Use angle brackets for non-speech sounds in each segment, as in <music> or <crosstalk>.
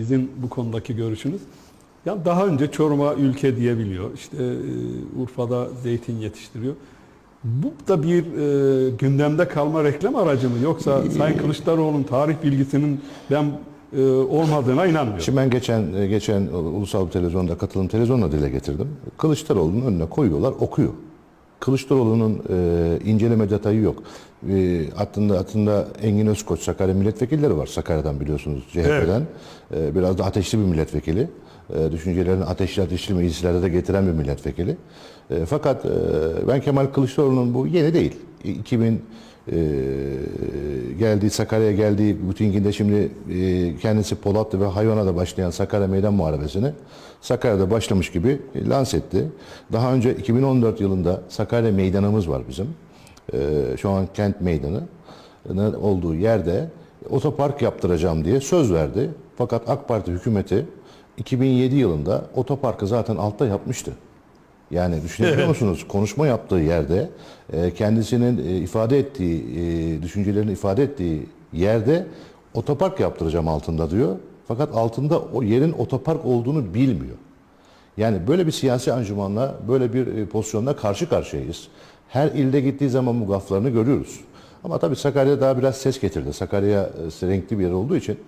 Sizin bu konudaki görüşünüz. Ya daha önce Çorum'a ülke diyebiliyor. İşte e, Urfa'da zeytin yetiştiriyor. Bu da bir e, gündemde kalma reklam aracı mı? Yoksa <laughs> Sayın Kılıçdaroğlu'nun tarih bilgisinin ben e, olmadığına inanmıyorum. Şimdi ben geçen e, geçen ulusal bir televizyonda katılım televizyonla dile getirdim. Kılıçdaroğlu'nun önüne koyuyorlar, okuyor. Kılıçdaroğlu'nun e, inceleme detayı yok. E, hattında, hattında Engin Özkoç Sakarya milletvekilleri var. Sakarya'dan biliyorsunuz CHP'den. E, biraz da ateşli bir milletvekili. E, düşüncelerini ateşli ateşli meclislerde de getiren bir milletvekili. E, fakat e, ben Kemal Kılıçdaroğlu'nun bu yeni değil. 2000 e, geldiği Sakarya'ya geldiği mitinginde şimdi e, kendisi Polatlı ve Hayvana'da başlayan Sakarya Meydan Muharebesi'ni Sakarya'da başlamış gibi e, lanse etti. Daha önce 2014 yılında Sakarya Meydanımız var bizim. E, şu an kent meydanı olduğu yerde otopark yaptıracağım diye söz verdi. Fakat AK Parti hükümeti 2007 yılında otoparkı zaten altta yapmıştı. Yani düşünebiliyor musunuz? Konuşma yaptığı yerde e, kendisinin e, ifade ettiği, e, düşüncelerini ifade ettiği yerde otopark yaptıracağım altında diyor. Fakat altında o yerin otopark olduğunu bilmiyor. Yani böyle bir siyasi anjumanla, böyle bir pozisyonla karşı karşıyayız. Her ilde gittiği zaman bu gaflarını görüyoruz. Ama tabii Sakarya daha biraz ses getirdi. Sakarya e, renkli bir yer olduğu için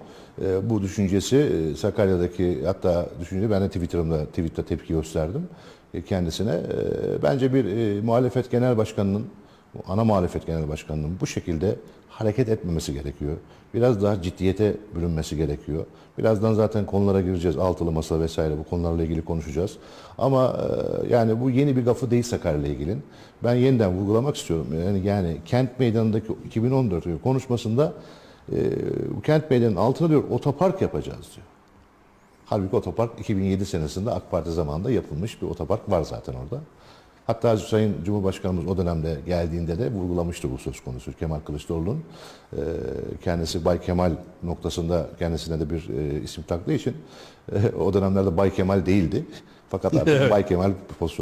e, bu düşüncesi e, Sakarya'daki hatta düşünce ben de Twitter'ımda tweette tepki gösterdim kendisine. Bence bir muhalefet genel başkanının ana muhalefet genel başkanının bu şekilde hareket etmemesi gerekiyor. Biraz daha ciddiyete bürünmesi gerekiyor. Birazdan zaten konulara gireceğiz. Altılı masa vesaire bu konularla ilgili konuşacağız. Ama e, yani bu yeni bir gafı değil Sakarya'yla ilgili. Ben yeniden vurgulamak istiyorum. Yani, yani kent meydanındaki 2014 konuşmasında e, kent meydanının altına diyor otopark yapacağız diyor. Halbuki otopark 2007 senesinde AK Parti zamanında yapılmış bir otopark var zaten orada. Hatta Sayın Cumhurbaşkanımız o dönemde geldiğinde de vurgulamıştı bu söz konusu Kemal Kılıçdaroğlu'nun. Ee, kendisi Bay Kemal noktasında kendisine de bir e, isim taktığı için e, <laughs> o dönemlerde Bay Kemal değildi. Fakat artık <laughs> Bay Kemal pozisyonu